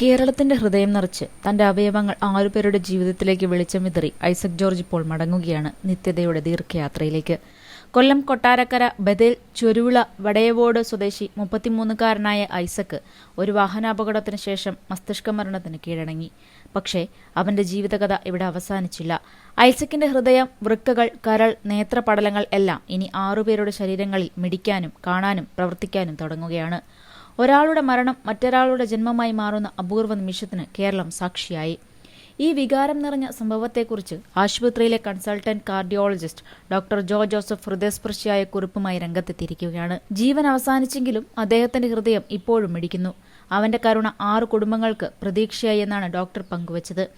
കേരളത്തിന്റെ ഹൃദയം നിറച്ച് തന്റെ അവയവങ്ങൾ ആറുപേരുടെ ജീവിതത്തിലേക്ക് വെളിച്ചം വിതറി ഐസക് ജോർജ് ഇപ്പോൾ മടങ്ങുകയാണ് നിത്യതയുടെ ദീർഘയാത്രയിലേക്ക്. കൊല്ലം കൊട്ടാരക്കര ബദേൽ ചൊരുവിള വടയവോട് സ്വദേശി മുപ്പത്തിമൂന്നുകാരനായ ഐസക് ഒരു വാഹനാപകടത്തിന് ശേഷം മസ്തിഷ്ക മരണത്തിന് കീഴടങ്ങി. പക്ഷേ അവന്റെ ജീവിതകഥ ഇവിടെ അവസാനിച്ചില്ല. ഐസക്കിന്റെ ഹൃദയം വൃക്കകൾ കരൾ നേത്രപടലങ്ങൾ എല്ലാം ഇനി ആറുപേരുടെ ശരീരങ്ങളിൽ മിടിക്കാനും കാണാനും പ്രവർത്തിക്കാനും തുടങ്ങുകയാണ്. ഒരാളുടെ മരണം മറ്റൊരാളുടെ ജന്മമായി മാറുന്ന അപൂർവ നിമിഷത്തിന് കേരളം സാക്ഷിയായി. ഈ വികാരം നിറഞ്ഞ സംഭവത്തെക്കുറിച്ച് ആശുപത്രിയിലെ consultant cardiologist doctor Jo Joseph ഹൃദയസ്പർശിയായ കുറിപ്പുമായി രംഗത്തെത്തിയിരിക്കുകയാണ്. ജീവൻ അവസാനിച്ചെങ്കിലും അദ്ദേഹത്തിന്റെ ഹൃദയം ഇപ്പോഴും മിടിക്കുന്നു. അവന്റെ കരുണ ആറ് കുടുംബങ്ങൾക്ക് പ്രതീക്ഷയായി എന്നാണ് ഡോക്ടർ പങ്കുവച്ചത്.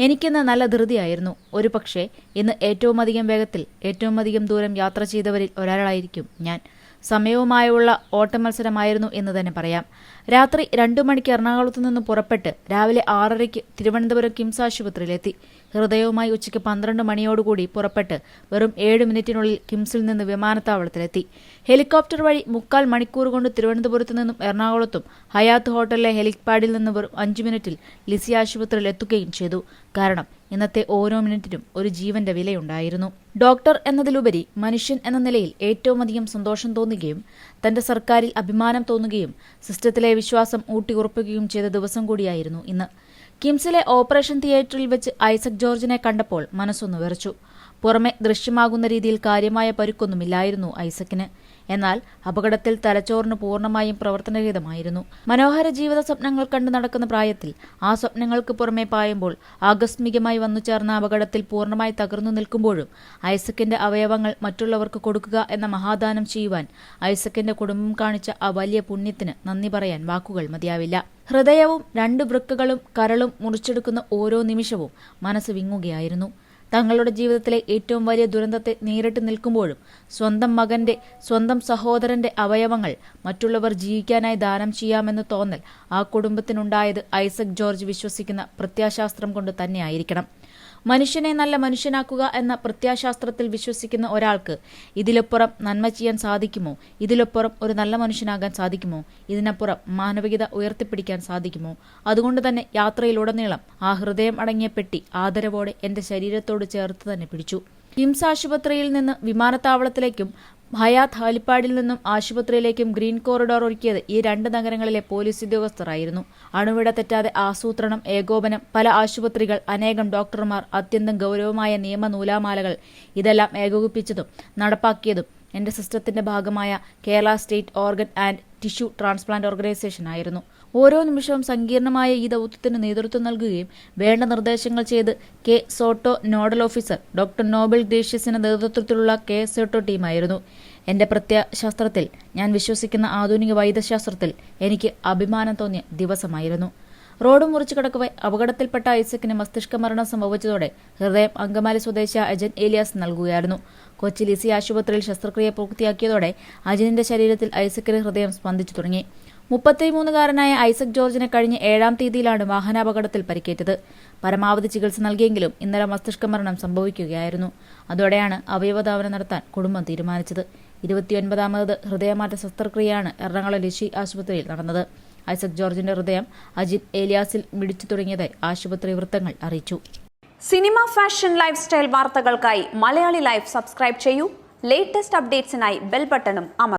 എനിക്കിന്ന് നല്ല ധൃതിയായിരുന്നു. ഒരു പക്ഷേ ഇന്ന് ഏറ്റവും അധികം വേഗത്തിൽ ഏറ്റവും അധികം ദൂരം യാത്ര ചെയ്തവരിൽ ഒരാളായിരിക്കും ഞാൻ. സമയവുമായുള്ള ഓട്ടമത്സരമായിരുന്നു എന്ന് തന്നെ പറയാം. രാത്രി രണ്ടു മണിക്ക് എറണാകുളത്തു നിന്ന് പുറപ്പെട്ട് രാവിലെ ആറരയ്ക്ക് തിരുവനന്തപുരം കിംസ് ആശുപത്രിയിലെത്തി. ഹൃദയവുമായി ഉച്ചയ്ക്ക് പന്ത്രണ്ട് മണിയോടുകൂടി പുറപ്പെട്ട് വെറും ഏഴ് മിനിറ്റിനുള്ളിൽ കിംസിൽ നിന്ന് വിമാനത്താവളത്തിലെത്തി. ഹെലികോപ്റ്റർ വഴി മുക്കാൽ മണിക്കൂർ കൊണ്ട് തിരുവനന്തപുരത്ത് നിന്നും എറണാകുളത്തും ഹയാത്ത് ഹോട്ടലിലെ ഹെലിപാഡിൽ നിന്ന് വെറും അഞ്ചു മിനിറ്റിൽ ലിസി ആശുപത്രിയിൽ എത്തുകയും ചെയ്തു. കാരണം ഇന്നത്തെ ഓരോ മിനിറ്റിനും ഒരു ജീവന്റെ വിലയുണ്ടായിരുന്നു. ഡോക്ടർ എന്നതിലുപരി മനുഷ്യൻ എന്ന നിലയിൽ ഏറ്റവും അധികം സന്തോഷം തോന്നുകയും തന്റെ സർക്കാരിൽ അഭിമാനം തോന്നുകയും സിസ്റ്റത്തിലെ വിശ്വാസം ഊട്ടിയുറപ്പിക്കുകയും ചെയ്ത ദിവസം കൂടിയായിരുന്നു ഇന്ന്. കിംസിലെ ഓപ്പറേഷൻ തിയേറ്ററിൽ വെച്ച് ഐസക് ജോർജിനെ കണ്ടപ്പോൾ മനസ്സൊന്നു വെറച്ചു. പുറമെ ദൃശ്യമാകുന്ന രീതിയിൽ കാര്യമായ പരുക്കൊന്നുമില്ലായിരുന്നു ഐസക്കിന്. എന്നാൽ അപകടത്തിൽ തലച്ചോറിന് പൂർണമായും പ്രവർത്തനരഹിതമായിരുന്നു. മനോഹര ജീവിത സ്വപ്നങ്ങൾ കണ്ടു നടക്കുന്ന പ്രായത്തിൽ ആ സ്വപ്നങ്ങൾക്ക് പുറമെ പായുമ്പോൾ ആകസ്മികമായി വന്നു ചേർന്ന അപകടത്തിൽ പൂർണമായി തകർന്നു നിൽക്കുമ്പോഴും ഐസക്കിന്റെ അവയവങ്ങൾ മറ്റുള്ളവർക്ക് കൊടുക്കുക എന്ന മഹാദാനം ചെയ്യുവാൻ ഐസക്കിന്റെ കുടുംബം കാണിച്ച ആ വലിയ പുണ്യത്തിന് നന്ദി പറയാൻ വാക്കുകൾ മതിയാവില്ല. ഹൃദയവും രണ്ട് വൃക്കകളും കരളും മുറിച്ചെടുക്കുന്ന ഓരോ നിമിഷവും മനസ്സ് വിങ്ങുകയായിരുന്നു. തങ്ങളുടെ ജീവിതത്തിലെ ഏറ്റവും വലിയ ദുരന്തത്തെ നേരിട്ട് നിൽക്കുമ്പോഴും സ്വന്തം മകന്റെ സ്വന്തം സഹോദരന്റെ അവയവങ്ങൾ മറ്റുള്ളവർ ജീവിക്കാനായി ദാനം ചെയ്യാമെന്ന് തോന്നൽ ആ കുടുംബത്തിനുണ്ടായത് ഐസക് ജോർജ് വിശ്വസിക്കുന്ന പ്രത്യാശാസ്ത്രം കൊണ്ട് തന്നെയായിരിക്കണം. മനുഷ്യനെ നല്ല മനുഷ്യനാക്കുക എന്ന പ്രത്യാശാസ്ത്രത്തിൽ വിശ്വസിക്കുന്ന ഒരാൾക്ക് ഇതിലപ്പുറം നന്മ ചെയ്യാൻ സാധിക്കുമോ? ഇതിലപ്പുറം ഒരു നല്ല മനുഷ്യനാകാൻ സാധിക്കുമോ? ഇതിനപ്പുറം മാനവികത ഉയർത്തിപ്പിടിക്കാൻ സാധിക്കുമോ? അതുകൊണ്ട് തന്നെ യാത്രയിലുടനീളം ആ ഹൃദയം അടങ്ങിയ പെട്ടി ആദരവോടെ എന്റെ ശരീരത്തോട് ചേർത്ത് തന്നെ പിടിച്ചു. കിംസ് ആശുപത്രിയിൽ നിന്ന് വിമാനത്താവളത്തിലേക്കും ഹയാത്ത് ഹാലിപ്പാടിൽ നിന്നും ആശുപത്രിയിലേക്കും ഗ്രീൻ കോറിഡോർ ഒരുക്കിയത് ഈ രണ്ട് നഗരങ്ങളിലെ പോലീസ് ഉദ്യോഗസ്ഥരായിരുന്നു. അണുവിട തെറ്റാതെ ആസൂത്രണം ഏകോപനം പല ആശുപത്രികൾ അനേകം ഡോക്ടർമാർ അത്യന്തം ഗൗരവമായ നിയമ നൂലാമാലകൾ ഇതെല്ലാം ഏകോപിപ്പിച്ചതും നടപ്പാക്കിയതും എന്റെ സിസ്റ്റത്തിന്റെ ഭാഗമായ Kerala state organ and tissue transplant organisation ആയിരുന്നു ഓരോ നിമിഷവും സങ്കീർണമായ ഈ ദൌത്യത്തിന് നേതൃത്വം നൽകുകയും വേണ്ട നിർദ്ദേശങ്ങൾ ചെയ്ത് K SOTTO nodal officer doctor Noble ഗ്രേഷ്യസിന്റെ നേതൃത്വത്തിലുള്ള കെ സോട്ടോ ടീമായിരുന്നു. എന്റെ പ്രത്യശാസ്ത്രത്തിൽ ഞാൻ വിശ്വസിക്കുന്ന ആധുനിക വൈദ്യശാസ്ത്രത്തിൽ എനിക്ക് അഭിമാനം തോന്നിയ ദിവസമായിരുന്നു. റോഡ് മുറിച്ചു കിടക്കവെ അപകടത്തിൽപ്പെട്ട ഐസക്കിന് മസ്തിഷ്ക മരണം സംഭവിച്ചതോടെ ഹൃദയം അങ്കമാലി സ്വദേശി അജൻ ഏലിയാസ് നൽകുകയായിരുന്നു. കൊച്ചി ലിസി ആശുപത്രിയിൽ ശസ്ത്രക്രിയ പൂർത്തിയാക്കിയതോടെ അജനിന്റെ ശരീരത്തിൽ ഐസക്കിന് ഹൃദയം സ്പന്ദിച്ചു തുടങ്ങി. മുപ്പത്തിമൂന്നുകാരനായ ഐസക് ജോർജിന് കഴിഞ്ഞ ഏഴാം തീയതിയിലാണ് വാഹനാപകടത്തിൽ പരിക്കേറ്റത്. പരമാവധി ചികിത്സ നൽകിയെങ്കിലും ഇന്നലെ മസ്തിഷ്ക മരണം സംഭവിക്കുകയായിരുന്നു. അതോടെയാണ് അവയവദാനം നടത്താൻ കുടുംബം തീരുമാനിച്ചത്. ഇരുപത്തിയൊൻപതാമത് ഹൃദയമാറ്റ ശസ്ത്രക്രിയയാണ് എറണാകുളം ലിഷി ആശുപത്രിയിൽ നടന്നത്. ഐസക് ജോർജിന്റെ ഹൃദയം അജിത് ഏലിയാസിൽ മിടിച്ചു തുടങ്ങിയതായി ആശുപത്രി വൃത്തങ്ങൾ അറിയിച്ചു. സിനിമ ഫാഷൻ ലൈഫ് സ്റ്റൈൽ വാർത്തകൾക്കായി മലയാളി ലൈഫ് സബ്സ്ക്രൈബ് ചെയ്യൂ. ലേറ്റസ്റ്റ് അപ്ഡേറ്റ്സിനായി ബെൽ ബട്ടണും അമർ